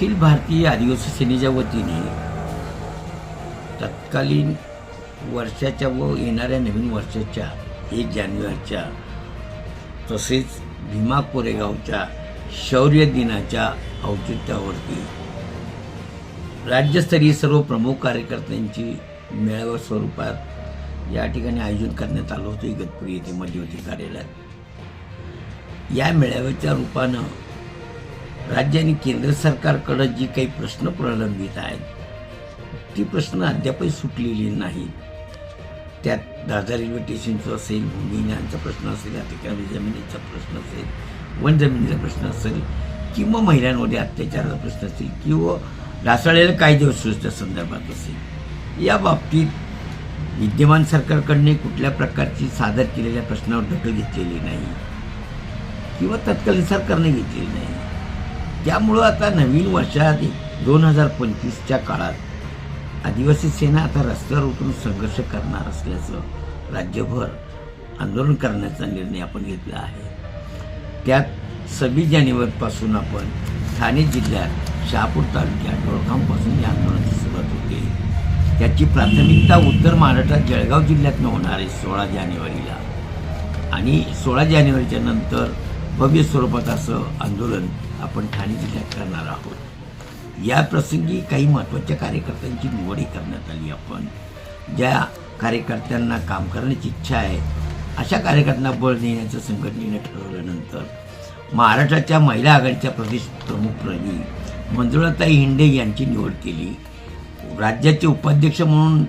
अखिल भारतीय आदिवासी सेनेच्या वतीने तत्कालीन वर्षाच्या व येणाऱ्या नवीन वर्षाच्या एक जानेवारीच्या तसेच भीमा कोरेगावच्या शौर्य दिनाच्या औचित्यावरती राज्यस्तरीय सर्व प्रमुख कार्यकर्त्यांची मेळाव्या स्वरूपात या ठिकाणी आयोजन करण्यात आलं होतं. इगतपुरी येथे मध्यवर्ती कार्यालयात. या मेळाव्याच्या रूपानं राज्य आणि केंद्र सरकारकडं जी काही प्रश्न प्रलंबित आहेत ती प्रश्न अद्यापही सुटलेली नाहीत त्यात दादर रेल्वे स्टेशनचं असेल भूमिज्ञानचा प्रश्न असेल अतिक्रमी जमिनीचा प्रश्न असेल वन जमिनीचा प्रश्न असेल किंवा महिलांमध्ये अत्याचाराचा प्रश्न असेल किंवा ढासळलेल्या कायदे संदर्भात असेल. या बाबतीत विद्यमान सरकारकडने कुठल्या प्रकारची सादर केलेल्या प्रश्नावर दखल घेतलेली नाही किंवा तत्कालीन सरकारने घेतलेली नाही. त्यामुळं आता नवीन वर्षाआधी दोन हजार पंचवीसच्या काळात आदिवासी सेना आता रस्त्यावर उतरून संघर्ष करणार असल्याचं राज्यभर आंदोलन करण्याचा निर्णय आपण घेतला आहे. त्यात सव्वीस जानेवारीपासून आपण ठाणे जिल्ह्यात शहापूर तालुक्यात डोळगावपासून या आंदोलनाची सुरुवात होते. त्याची प्राथमिकता उत्तर महाराष्ट्रात जळगाव जिल्ह्यातनं होणार आहे सोळा जानेवारीला. आणि सोळा जानेवारीच्या नंतर भव्य स्वरूपात असं आंदोलन आपण ठाणे जिल्ह्यात करणार आहोत. या प्रसंगी काही महत्त्वाच्या कार्यकर्त्यांची निवडही करण्यात आली आपण. ज्या कार्यकर्त्यांना काम करण्याची इच्छा आहे अशा कार्यकर्त्यांना बळ देण्याचं संघटनेने ठरवल्यानंतर महाराष्ट्राच्या महिला आघाडीच्या प्रदेश प्रमुखपदी मंजुळाताई हिंडे यांची निवड केली. राज्याचे उपाध्यक्ष म्हणून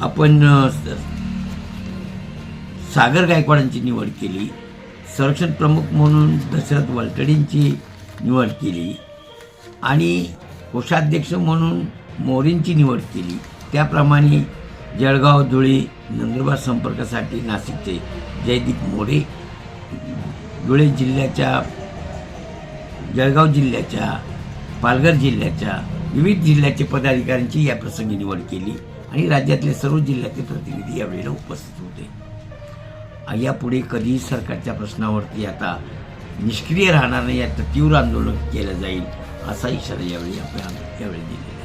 आपण सागर गायकवाडांची निवड केली. संरक्षण प्रमुख म्हणून दशरथ वलटडींची निवड केली आणि कोषाध्यक्ष म्हणून मोरींची निवड केली. त्याप्रमाणे जळगाव धुळे नंदुरबार संपर्कासाठी नाशिकचे जयदीप मोरे धुळे जिल्ह्याच्या जळगाव जिल्ह्याच्या पालघर जिल्ह्याच्या विविध जिल्ह्याचे पदाधिकाऱ्यांची या प्रसंगी निवड केली आणि राज्यातले सर्व जिल्ह्याचे प्रतिनिधी यावेळेला उपस्थित होते. यापुढे कधीही सरकारच्या प्रश्नावरती आता निष्क्रिय राहणार नाही याचं तीव्र आंदोलन केलं जाईल असा इशारा यावेळी आपण यावेळी दिलेला आहे.